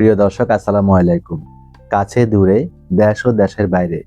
প্রিয় দর্শক, আসসালামু আলাইকুম। কাছে দূরে, দেশ ও দেশের বাইরে,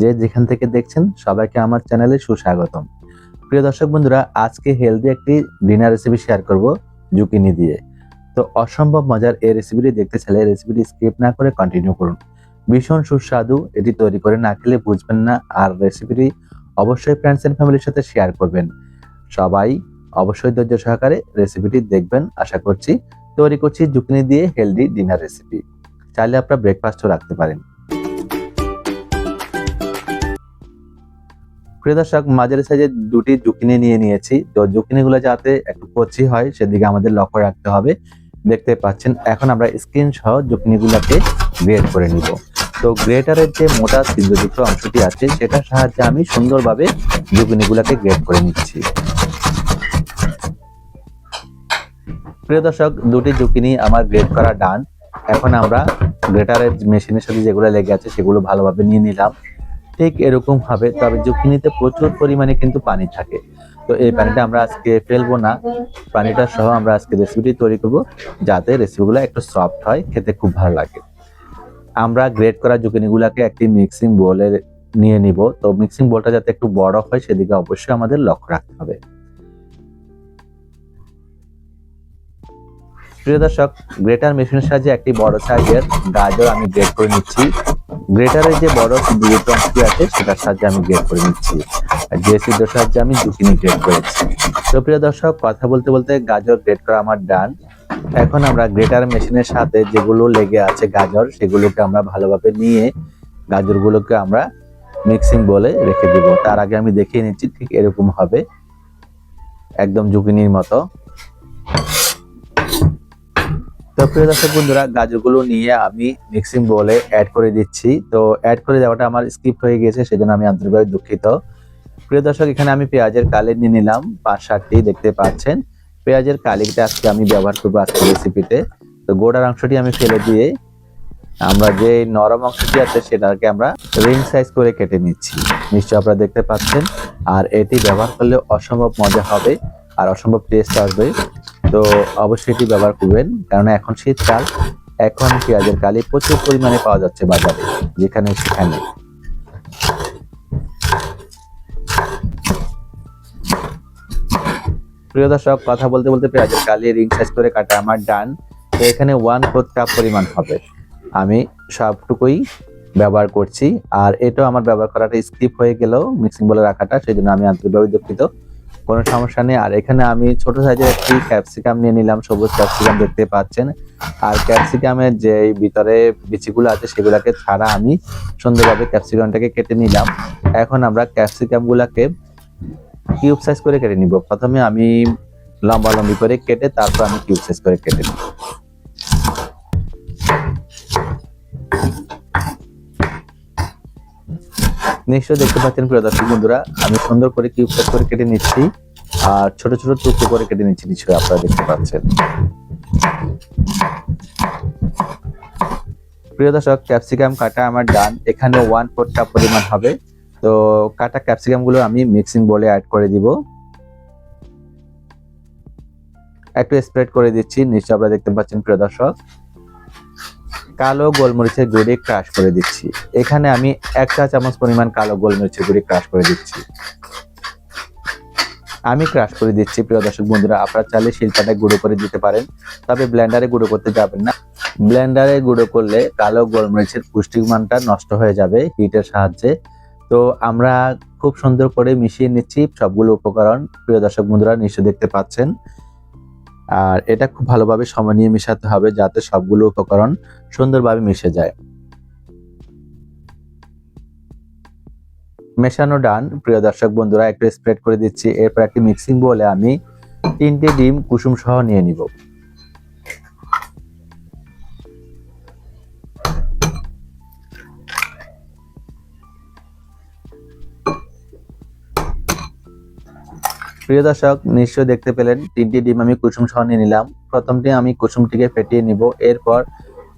যে যেখান থেকে দেখছেন সবাইকে আমার চ্যানেলে সুস্বাগতম। প্রিয় দর্শক বন্ধুরা, আজকে হেলদি একটি ডিনার রেসিপি শেয়ার করব জুকিনি দিয়ে। তো অসম্ভব মজার এই রেসিপিটি দেখতে চাইলে রেসিপিটি স্কিপ না করে কন্টিনিউ করুন। ভীষণ সুস্বাদু, এটি তৈরি করে না খেলে বুঝবেন না, আর রেসিপিটি অবশ্যই ফ্রেন্ডস এন্ড ফ্যামিলির সাথে শেয়ার করবেন। সবাই অবশ্যই ধৈর্য সহকারে রেসিপিটি দেখবেন, আশা করছি তৈরি করছি জুকিনি দিয়ে হেলদি ডিনার রেসিপি চাইলে আপনারা ব্রেকফাস্টও রাখতে পারেন। প্রিয় দর্শক, মাঝারি সাইজের দুটি জুকিনি নিয়ে নিয়েছি। তো জুকিনিগুলো যাতে একটু কচি হয়, সেদিকে আমাদের লক্ষ্য রাখতে হবে। দেখতে পাচ্ছেন, এখন আমরা স্ক্রিন সহ জুকিনিগুলোকে গ্রেড করে নিব। তো গ্রেটারের যে মোটা ছিদ্রযুক্ত অংশটি আছে, সেটার সাহায্যে আমি সুন্দরভাবে জুকিনিগুলোকে গ্রেড করে নিচ্ছি। প্রিয় দর্শক, দুটি জুকিনি আমার গ্রেড করা ডান। এখন আমরা গ্রেটারের মেশিনের সাথে যেগুলো লেগে আছে সেগুলো ভালোভাবে নিয়ে নিলাম। ঠিক এরকম ভাবে, তবে জুকিনিতে প্রচুর পরিমাণে কিন্তু পানি থাকে। তো এই পানিটা আমরা আজকে ফেলব না। পানিটা সহ আমরা আজকে রেসিপিটি তৈরি করব, যাতে রেসিপিগুলো একটু সফট হয়, খেতে খুব ভালো লাগে। আমরা গ্রেড করা জুকিনিগুলোকে একটি মিক্সিং বোলে নিয়ে নিব। তো মিক্সিং বোলটা যাতে একটু বড় হয়, সেদিকে অবশ্যই আমাদের লক্ষ্য রাখতে হবে। প্রিয় দর্শক, গ্রেটার মেশিনের সাহায্যে একটি বড় সাইজের গাজর আমি গ্রেড করে নিচ্ছি। গ্রেটারের যে বড় ছিদ্রযুক্ত অংশটি আছে, সেটার সাহায্যে আমি গ্রেট করে নিচ্ছি। আর ছিদ্রের সাহায্যে আমি জুকিনি গ্রেট করেছি। তো প্রিয় দর্শক, কথা বলতে বলতে গাজর গ্রেট করা আমার ডান এখন আমরা গ্রেটার মেশিনের সাথে যেগুলো লেগে আছে গাজর, সেগুলোকে আমরা ভালোভাবে নিয়ে গাজরগুলোকে আমরা মিক্সিং বলে রেখে দিব। তার আগে আমি দেখিয়ে নিচ্ছি ঠিক এরকম হবে। একদম জুকিনির মতো। তো প্রিয় দর্শক বন্ধুরা, গাজরগুলো নিয়ে আমি মিক্সিং বোলে অ্যাড করে দিচ্ছি। তো অ্যাড করে দেওয়াটা আমার স্কিপ হয়ে গেছে সেজন্য আমি আন্তরিকভাবে দুঃখিত। প্রিয় দর্শক, এখানে আমি পেঁয়াজের কালি নিয়ে নিলাম, পাঁচ সাতটি দেখতে পাচ্ছেন। পেঁয়াজের কালিটা আজকে আমি ব্যবহার করব আজকে রেসিপিতে তো গোড়ার অংশটি আমি ফেলে দিয়ে আমরা যে নরম অংশটি আছে, সেটাকে আমরা রিং সাইজ করে কেটে নিচ্ছি। নিশ্চয় আপনারা দেখতে পাচ্ছেন। আর এটি ব্যবহার করলে অসম্ভব মজা হবে, আর অসম্ভব টেস্ট আসবে। তো অবশ্যই এটি ব্যবহার করবেন কারণ এখন শীতকাল এখন পেঁয়াজের কালি প্রচুর পরিমাণে পাওয়া যাচ্ছে বাজারে, যেখানে সেখানে। প্রিয় দর্শক, কথা বলতে বলতে পেঁয়াজের কালি, রিং সাইজ করে কাটা আমার ডান। তো এখানে ওয়ান ফোর্থ কাপ পরিমাণ হবে। আমি সবটুকুই ব্যবহার করছি, আর এটাও আমার ব্যবহার করাটা স্কিপ হয়ে গেল মিক্সিং বলে রাখাটা সেই জন্য আমি আন্তরিকভাবে দুঃখিত। কোনো সমস্যা নেই। আর এখানে আমি ছোট সাইজের একটি ক্যাপসিকাম নিয়ে নিলাম, সবুজ ক্যাপসিকাম দেখতে পাচ্ছেন। আর ক্যাপসিকামের যে ভিতরে বিচিগুলো আছে, সেগুলোকে ছাড়া আমি সুন্দরভাবে ক্যাপসিকামটাকে কেটে নিলাম। এখন আমরা ক্যাপসিকামগুলোকে কিউব সাইজ করে কেটে নিব। প্রথমে আমি লম্বা লম্বি করে কেটে তারপর আমি কিউব সাইজ করে কেটে নিব। নিশ্চয়ই দেখতে পাচ্ছেন প্রিয় দর্শক বন্ধুরা, আমি সুন্দর করে কিউব সাইজ করে কেটে নিচ্ছি। আর ছোট ছোট টুকরো করে কেটে নিচ্ছি, নিশ্চয়ই আপনারা দেখতে পাচ্ছেন। প্রিয় দর্শক ক্যাপসিকাম কাটা আমার ডান এখানে ওয়ান ফোর কাপ পরিমাণ হবে। তো কাটা ক্যাপসিকামগুলো আমি মিক্সিং বলে অ্যাড করে দিব। একটু স্প্রেড করে দিচ্ছি নিশ্চয় আপনারা দেখতে পাচ্ছেন প্রিয় দর্শক। কালো গোলমরিচের গুঁড়ি ক্রাশ করে দিচ্ছি। এখানে আমি এক চা চামচ পরিমাণ কালো গোলমরিচের গুঁড়ি ক্রাশ করে দিচ্ছি। আমি ক্রাশ করে দিচ্ছি, প্রিয় দর্শক বন্ধুরা, আপনারা চাইলে শিল্পাটায় গুঁড়ো করে দিতে পারেন, তবে ব্লেন্ডারে গুঁড়ো করতে যাবেন না। ব্লেন্ডারে গুঁড়ো করলে কালো গোলমরিচের পুষ্টিমানটা নষ্ট হয়ে যাবে হিটের সাহায্যে। তো আমরা খুব সুন্দর করে মিশিয়ে নিচ্ছি সবগুলো উপকরণ। প্রিয় দর্শক বন্ধুরা নিশ্চয় দেখতে পাচ্ছেন। আর এটা খুব ভালোভাবে সময় নিয়ে মেশাতে হবে যাতে সবগুলো উপকরণ সুন্দরভাবে মিশে যায়। মেশানো ডান, প্রিয় দর্শক বন্ধুরা, একটু স্প্রেড করে দিচ্ছি। এরপর একটি মিক্সিং বলে আমি তিনটে ডিম কুসুম সহ নিয়ে নিব। প্রিয় দর্শক নিশ্চয় দেখতে পেলেন, তিনটি ডিম আমি কুসুম সহ নিয়ে নিলাম। প্রথমটি আমি কুসুমটিকে ফেটিয়ে নিব, এরপর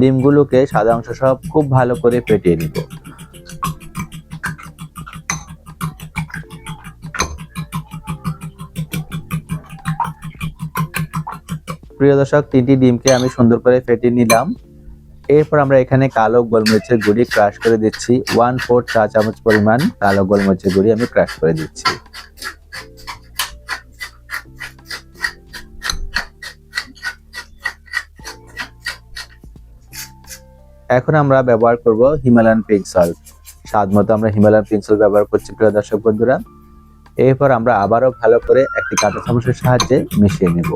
ডিমগুলোকে সাদা অংশ সব খুব ভালো করে ফেটিয়ে নিব। প্রিয় দর্শক, তিনটি ডিমকে আমি সুন্দর করে ফেটিয়ে নিলাম। এরপর আমরা এখানে কালো গোলমরিচের গুঁড়ি ক্রাশ করে দিচ্ছি। ওয়ান ফোর চা চামচ পরিমাণ কালো গোলমরিচের গুঁড়ি আমি ক্রাশ করে দিচ্ছি। এখন আমরা ব্যবহার করব হিমালয়ান পিঙ্ক সল্ট স্বাদ মতো আমরা হিমালয়ান পিঙ্ক সল্ট ব্যবহার করছি, প্রিয় দর্শক বন্ধুরা। এরপর আমরা আবারও ভালো করে একটি কাঁটা চামচের সাহায্যে মিশিয়ে নেব।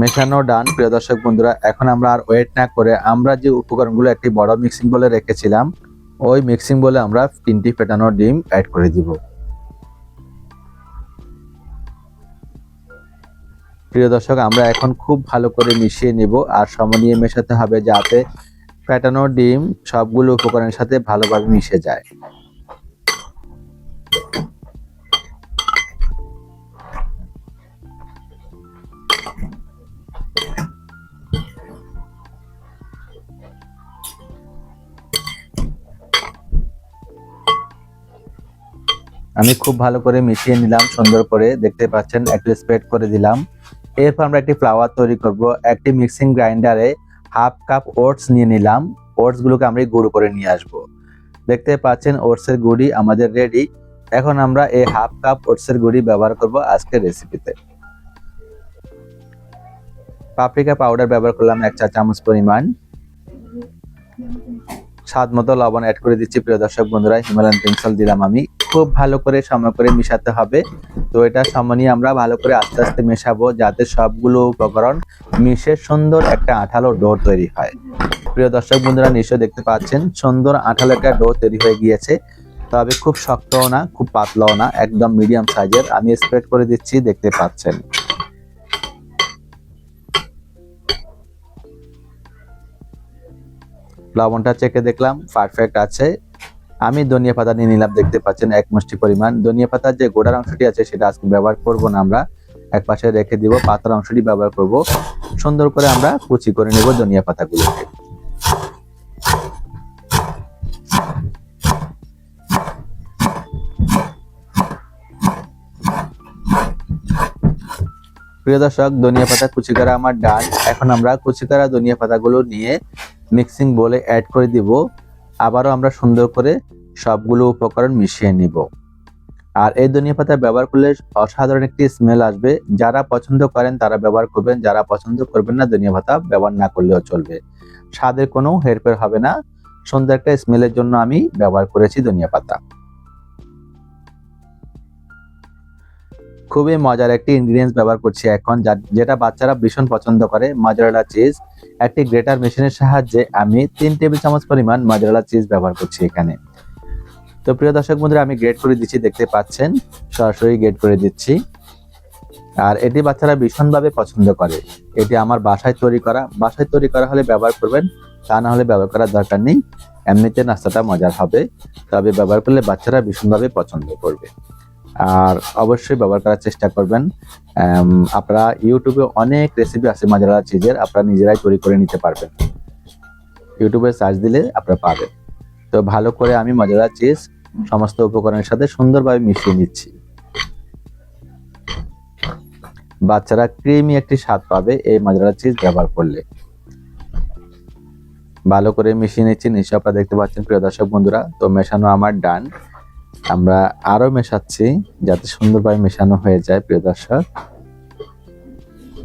মেশানো ডান, প্রিয় দর্শক বন্ধুরা। এখন আমরা আর ওয়েট না করে আমরা যে উপকরণগুলো একটি বড় মিক্সিং বলে রেখেছিলাম ওই মিক্সিং বলে আমরা তিনটি ফেটানো ডিম অ্যাড করে দিব। প্রিয় দর্শক, আমরা এখন খুব ভালো করে মিশিয়ে নেব আর সমনিয়ে মেশাতে হবে যাতে ফেটানো ডিম সবগুলো উপকরণের সাথে ভালোভাবে মিশে যায়। আমি খুব ভালো করে মিশিয়ে নিলাম, সুন্দর করে দেখতে পাচ্ছেন, একটু স্প্রেড করে দিলাম। এরপর আমরা একটি ফ্লাওয়ার তৈরি করব, একটি মিক্সিং গ্রাইন্ডারে হাফ কাপ ওটস নিয়ে নিলাম। ওটস গুলোকে আমরা গুঁড়ো করে নিয়ে আসব। দেখতে পাচ্ছেন ওটস এর গুঁড়ি আমাদের রেডি এখন আমরা এই হাফ কাপ ওটস এর গুঁড়ি ব্যবহার করব আজকের রেসিপিতে পাপরিকা পাউডার ব্যবহার করলাম এক চা চামচ পরিমাণ। স্বাদ মতো লবণ অ্যাড করে দিচ্ছি, প্রিয় দর্শক বন্ধুরা। হিমালয়ান পেন্সিল দিলাম আমি। খুব ভালো করে সময় করে মিশাতে হবে। তো এটা সময় নিয়ে আমরা ভালো করে আস্তে আস্তে মেশাবো যাতে সবগুলো উপকরণ মিশে সুন্দর একটা আঠালো ডো তৈরি হয়। প্রিয় দর্শক বন্ধুরা নিশ্চয় দেখতে পাচ্ছেন, সুন্দর আঠালো একটা ডো তৈরি হয়ে গিয়েছে। তবে খুব শক্তও না, খুব পাতলাও না, একদম মিডিয়াম সাইজের আমি স্প্রেড করে দিচ্ছি, দেখতে পাচ্ছেন। লবণটা চেকে দেখলাম পারফেক্ট আছে। আমি ধনিয়া পাতা নিয়ে নিলাম, দেখতে পাচ্ছেন এক মুষ্টি পরিমাণ। ধনিয়া পাতার যে গোড়ার অংশটি আছে, সেটা আজকে ব্যবহার করব না আমরা। এক পাশে রেখে দিব, পাতার অংশটি ব্যবহার করব। সুন্দর করে আমরা কুচি করে নেব ধনিয়া পাতাগুলোকে। প্রিয় দর্শক, ধনিয়া পাতা কুচি করা আমার ডান। এখন আমরা কুচি করা ধনিয়া পাতাগুলো নিয়ে মিক্সিং বলে অ্যাড করে দিব। আবারও আমরা সুন্দর করে সবগুলো উপকরণ মিশিয়ে নিব। আর এই ধনিয়া পাতা ব্যবহার করলে অসাধারণ একটি স্মেল আসবে। যারা পছন্দ করেন তারা ব্যবহার করবেন, যারা পছন্দ করবেন না ধনিয়া পাতা ব্যবহার না করলেও চলবে। স্বাদের কোনো হেরফের হবে না। সুন্দর একটা স্মেলের জন্য আমি ব্যবহার করেছি ধনিয়া পাতা। খুবই মজার একটি ইনগ্রিডিয়েন্টস ব্যবহার করছি এখন যেটা বাচ্চারা ভীষণ পছন্দ করে মজারেলা চিজ একটি গ্রেটার মেশিনের সাহায্যে আমি তিন টেবিল চামচ পরিমাণ মজারেলা চিজ ব্যবহার করছি এখানে। তো প্রিয় দর্শক বন্ধুরা, আমি গ্রেড করে দিচ্ছি, দেখতে পাচ্ছেন, সরাসরি গ্রেড করে দিচ্ছি। আর এটি বাচ্চারা ভীষণভাবে পছন্দ করে। এটি আমার বাসায় তৈরি করা। বাসায় তৈরি করা হলে ব্যবহার করবেন, তা না হলে ব্যবহার করার দরকার নেই। এমনিতে নাস্তাটা মজার হবে, তবে ব্যবহার করলে বাচ্চারা ভীষণভাবে পছন্দ করবে। আর অবশ্যই ব্যবহার করার চেষ্টা করবেন। আপনারা ইউটিউবে অনেক রেসিপি আছে মজাদার চিজের আপনারা নিজেরাই তৈরি করে নিতে পারবেন। ইউটিউবে সার্চ দিলে আপনারা পাবেন। তো ভালো করে আমি মজাদার চিজ সমস্ত উপকরণের সাথে সুন্দরভাবে মিশিয়ে নিচ্ছি। বাচ্চারা ক্রিমি একটি স্বাদ পাবে এই মজাদার চিজ ব্যবহার করলে। ভালো করে মিশিয়ে নিচ্ছি নিশ্চয় আপনারা দেখতে পাচ্ছেন, প্রিয় দর্শক বন্ধুরা, তো মেশানো আমার ডান আমরা আরও মেশাচ্ছি যাতে সুন্দরভাবে মেশানো হয়ে যায়, প্রিয় দর্শক।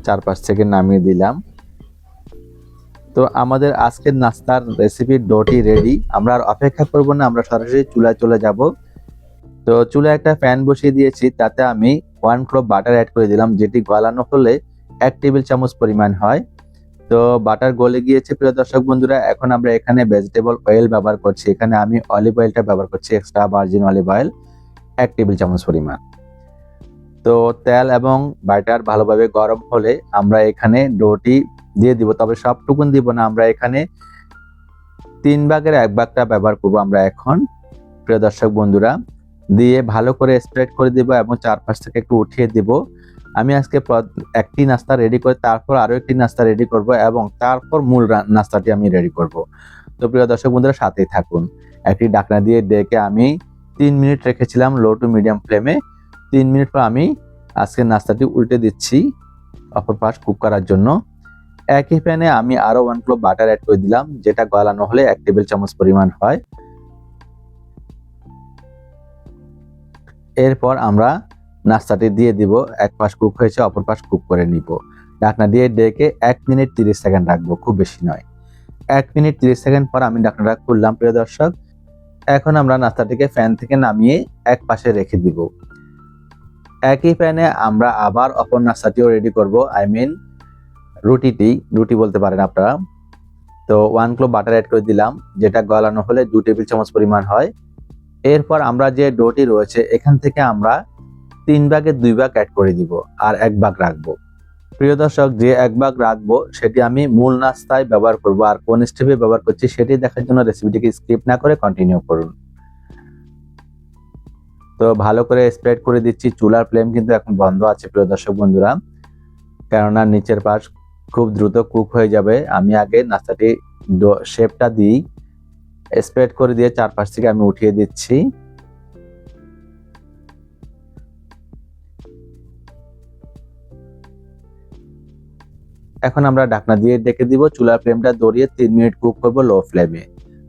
চারপাশ থেকে নামিয়ে দিলাম। তো আমাদের আজকের নাস্তার রেসিপি ডোটি রেডি আমরা আর অপেক্ষা করব না, আমরা সরাসরি চুলায় চলে যাব। তো চুলায় একটা প্যান বসিয়ে দিয়েছি, তাতে আমি ওয়ান ক্লোব বাটার অ্যাড করে দিলাম, যেটি গলানো হলে এক টেবিল চামচ পরিমাণ হয়। তো বাটার গলে গিয়েছে, প্রিয় দর্শক বন্ধুরা। এখন আমরা এখানে ভেজিটেবল অয়েল ব্যবহার করছি। এখানে আমি অলিভ অয়েলটা ব্যবহার করছি এক্সট্রা ভার্জিন অলিভ অয়েল এক টেবিল চামচ পরিমাণ। তো তেল এবং বাটার ভালোভাবে গরম হলে আমরা এখানে ডোটি দিয়ে দিব। তবে সবটুকুন দিব না, আমরা এখানে তিন ভাগের এক ভাগটা ব্যবহার করব আমরা এখন। প্রিয় দর্শক বন্ধুরা, দিয়ে ভালো করে স্প্রেড করে দিব এবং চারপাশ থেকে একটু উঠিয়ে দিব। আমি আজকে একটি নাস্তা রেডি করে তারপর আরও একটি নাস্তা রেডি করব এবং তারপর মূল নাস্তাটি আমি রেডি করব। তো প্রিয় দর্শক বন্ধুরা, সাথেই থাকুন। একটি ডাকনা দিয়ে ডেকে আমি তিন মিনিট রেখেছিলাম লো টু মিডিয়াম ফ্লেমে তিন মিনিট পর আমি আজকে নাস্তাটি উল্টে দিচ্ছি অপর পাশ কুক করার জন্য। একই প্যানে আমি আরও ওয়ান ক্লোব বাটার অ্যাড করে দিলাম, যেটা গলানো হলে এক টেবিল চামচ পরিমাণ হয়। এরপর আমরা নাস্তাটি দিয়ে দিব, এক পাশ কুক হয়েছে, অপর পাশ কুক করে নিব। ঢাকনা দিয়ে ডেকে এক মিনিট তিরিশ সেকেন্ড রাখব, খুব বেশি নয়। এক মিনিট তিরিশ সেকেন্ড পর আমি ঢাকনাটা খুললাম, প্রিয় দর্শক। এখন আমরা নাস্তাটিকে ফ্যান থেকে নামিয়ে এক পাশে রেখে দিব। একই প্যানে আমরা আবার অপর নাস্তাটিও রেডি করব, আই মিন রুটিটি, রুটি বলতে পারেন আপনারা। তো ওয়ান ক্লো বাটার অ্যাড করে দিলাম, যেটা গলানো হলে দু টেবিল চামচ পরিমাণ হয়। এরপর আমরা যে ডোটি রয়েছে, এখান থেকে আমরা তিন ভাগের দুই ভাগ অ্যাড করে দিব আর এক ভাগ রাখব। প্রিয় দর্শক, যে এক ভাগ রাখব, সেটি আমি মূল নাস্তায় ব্যবহার করব আর কোন স্টেপে ব্যবহার করছি সেটি দেখার জন্য রেসিপিটিকে স্কিপ না করে কন্টিনিউ করুন। তো ভালো করে স্প্রেড করে দিচ্ছি, চুলার ফ্লেম কিন্তু এখন বন্ধ আছে প্রিয় দর্শক বন্ধুরা। কেননা নিচের পাশ খুব দ্রুত কুক হয়ে যাবে। আমি আগে নাস্তাটি শেপটা দিই। স্প্রেড করে দিয়ে চারপাশ থেকে আমি উঠিয়ে দিচ্ছি। এখন আমরা ঢাকনা দিয়ে ডেকে দিব, চুলার ফ্লেমটা দড়িয়ে তিন মিনিট কুক করব লো ফ্লেমে।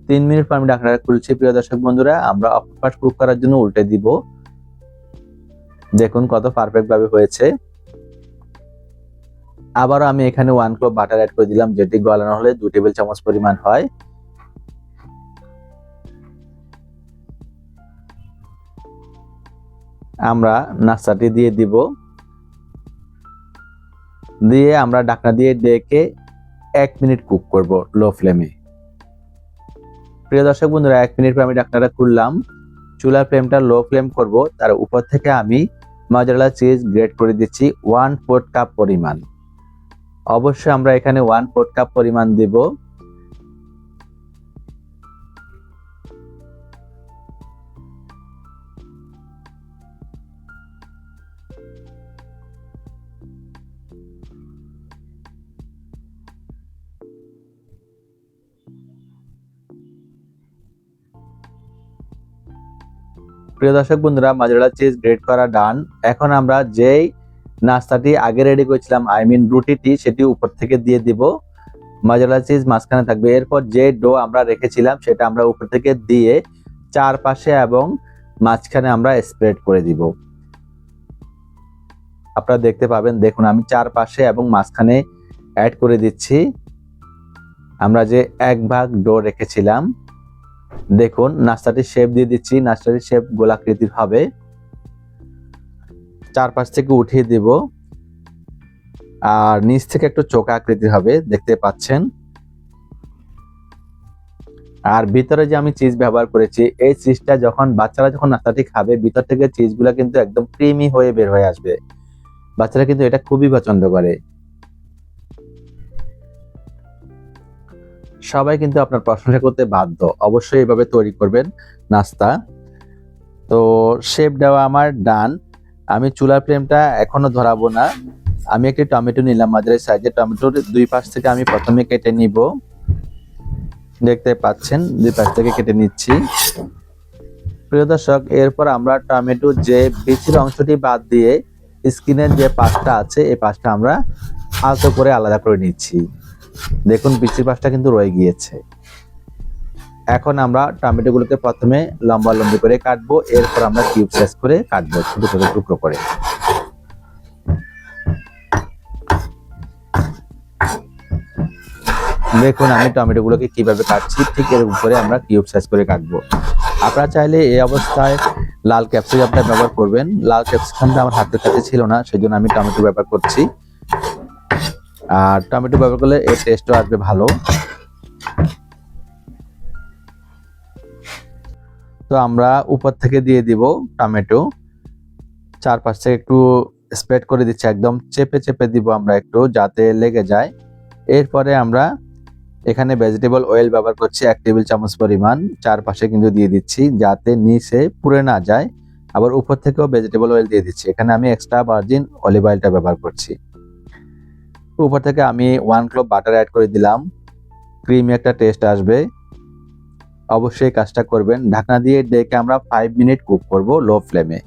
তিন মিনিট পর আমি ঢাকনাটা খুলছি, প্রিয় দর্শক বন্ধুরা, আমরা অপর কুক করার জন্য উল্টে দিব। দেখুন কত পারফেক্ট ভাবে হয়েছে। আবারও আমি এখানে ওয়ান ক্লোব বাটার অ্যাড করে দিলাম, যেটি গলানো হলে দু টেবিল চামচ পরিমাণ হয়। আমরা নাস্তাটি দিয়ে দিব। দিয়ে আমরা ঢাকনা দিয়ে ডেকে এক মিনিট কুক করব লো ফ্লেমে। প্রিয় দর্শক বন্ধুরা, এক মিনিট পর আমি ডাকনাটা খুললাম। চুলার ফ্লেমটা লো ফ্লেম করব। তার উপর থেকে আমি মজারালা চিজ গ্রেট করে দিচ্ছি ওয়ান ফোর্থ কাপ পরিমাণ। অবশ্যই আমরা এখানে ওয়ান ফোর্থ কাপ পরিমাণ দিব। প্রিয় দর্শক বন্ধুরা, মাজরেলা চিজ গ্রেড করা ডান এখন আমরা যেই নাস্তাটি আগে রেডি করেছিলাম আই মিন রুটিটি সেটি উপর থেকে দিয়ে দিব। মাজরেলা চিজ মাঝখানে থাকবে। এরপর যে ডো আমরা রেখেছিলাম, সেটা আমরা উপর থেকে দিয়ে চারপাশে এবং মাঝখানে আমরা স্প্রেড করে দিব। আপনারা দেখতে পাবেন, দেখুন আমি চারপাশে এবং মাঝখানে অ্যাড করে দিচ্ছি। আমরা যে এক ভাগ ডো রেখেছিলাম দেখুন, নাস্তাটির শেপ দিয়ে দিচ্ছি। নাস্তাটির শেপ গোলাকৃতির হবে। চারপাশ থেকে উঠিয়ে দেব। আর নিচ থেকে একটু চোখা আকৃতির হবে, দেখতে পাচ্ছেন। আর ভিতরে যে আমি চিজ ব্যবহার করেছি, এই চিজটা যখন বাচ্চারা যখন নাস্তাটি খাবে, ভিতর থেকে চিজগুলো কিন্তু একদম ক্রিমি হয়ে বের হয়ে আসবে। বাচ্চারা কিন্তু এটা খুবই পছন্দ করে। সবাই কিন্তু আপনার প্রশংসা করতে বাধ্য। অবশ্যই এভাবে তৈরি করবেন নাস্তা। তো শেপ দেওয়া আমার ডান। আমি চুলার ফ্লেমটা এখনও ধরাবো না। আমি একটি টমেটো নিলাম মাঝারি সাইজের টমেটোর দুই পাশ থেকে আমি প্রথমে কেটে নিব। দেখতে পাচ্ছেন, দুই পাশ থেকে কেটে নিচ্ছি। প্রিয় দর্শক, এরপর আমরা টমেটো যে বিচির অংশটি বাদ দিয়ে স্কিনের যে পাশটা আছে, এই পাশটা আমরা আলতো করে আলাদা করে নিচ্ছি। দেখুন বিচির পাশটা কিন্তু রয়ে গিয়েছে। এখন আমরা টমেটোগুলোকে প্রথমে লম্বা লম্বি করে কাটবো, এরপর আমরা কিউব সাইজ করে কাটবো, ছোট ছোট টুকরো করে। দেখুন, আমি টমেটোগুলোকে কীভাবে কাটছি, ঠিক এর উপরে আমরা কিউব সাইজ করে কাটবো। আপনারা চাইলে এই অবস্থায় লাল ক্যাপসিকামটা ব্যবহার করবেন। লাল ক্যাপসিকামটা আমার হাতের কাছে ছিল না সেই জন্য আমি টমেটো ব্যবহার করছি। আর টমেটো ব্যবহার করলে এর টেস্টও আসবে ভালো। তো আমরা উপর থেকে দিয়ে দিব টমেটো। চারপাশ একটু স্প্রেড করে দিচ্ছি, একদম চেপে চেপে দিব আমরা একটু যাতে লেগে যায়। এরপরে আমরা এখানে ভেজিটেবল অয়েল ব্যবহার করছি এক টেবিল চামচ পরিমাণ। চারপাশে কিন্তু দিয়ে দিচ্ছি যাতে নিচে পুড়ে না যায়। আবার উপর থেকেও ভেজিটেবল অয়েল দিয়ে দিচ্ছি। এখানে আমি এক্সট্রা ভার্জিন অলিভ অয়েলটা ব্যবহার করছি। উপর থেকে আমি ওয়ান ক্লোব বাটার অ্যাড করে দিলাম। ক্রিমি একটা টেস্ট আসবে। অবশ্যই কাজটা করবেন। ঢাকনা দিয়ে ডেকে আমরা ফাইভ মিনিট কুক করব লো ফ্লেমে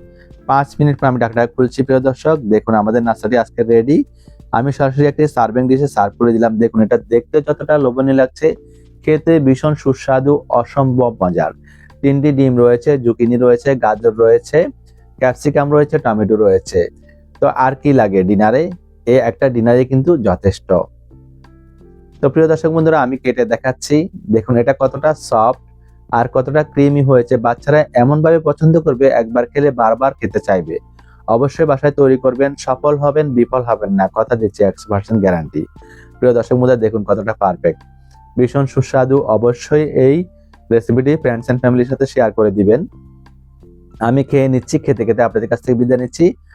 পাঁচ মিনিট পর আমি ঢাকনা খুলছি, প্রিয় দর্শক। দেখুন, আমাদের নার্সারি আজকে রেডি আমি সরাসরি একটি সার্ভিং ডিশে সার্ভ করে দিলাম। দেখুন, এটা দেখতে যতটা লোভনীয় লাগছে, খেতে ভীষণ সুস্বাদু, অসম্ভব মজার। তিনটি ডিম রয়েছে, জুকিনি রয়েছে, গাজর রয়েছে ক্যাপসিকাম রয়েছে, টমেটো রয়েছে। তো আর কি লাগে ডিনারে এ একটা ডিনারে কিন্তু যথেষ্ট। তো প্রিয় দর্শক বন্ধুরা, আমি কেটে দেখাচ্ছি। দেখুন এটা কতটা সফট আর কতটা ক্রিমি হয়েছে। বাচ্চারা এমনভাবে পছন্দ করবে, একবার খেলে বারবার খেতে চাইবে। অবশ্যই বাসায় তৈরি করবেন, সফল হবেন, বিফল হবেন না, কথা দিচ্ছি একশো পার্সেন্ট গ্যারান্টি প্রিয় দর্শক বন্ধুরা, দেখুন কতটা পারফেক্ট ভীষণ সুস্বাদু, অবশ্যই এই রেসিপিটি ফ্রেন্ডস অ্যান্ড ফ্যামিলির সাথে শেয়ার করে দিবেন। আমি খেয়ে নিচ্ছি, খেতে খেতে আপনাদের কাছ থেকে বিদায় নিচ্ছি।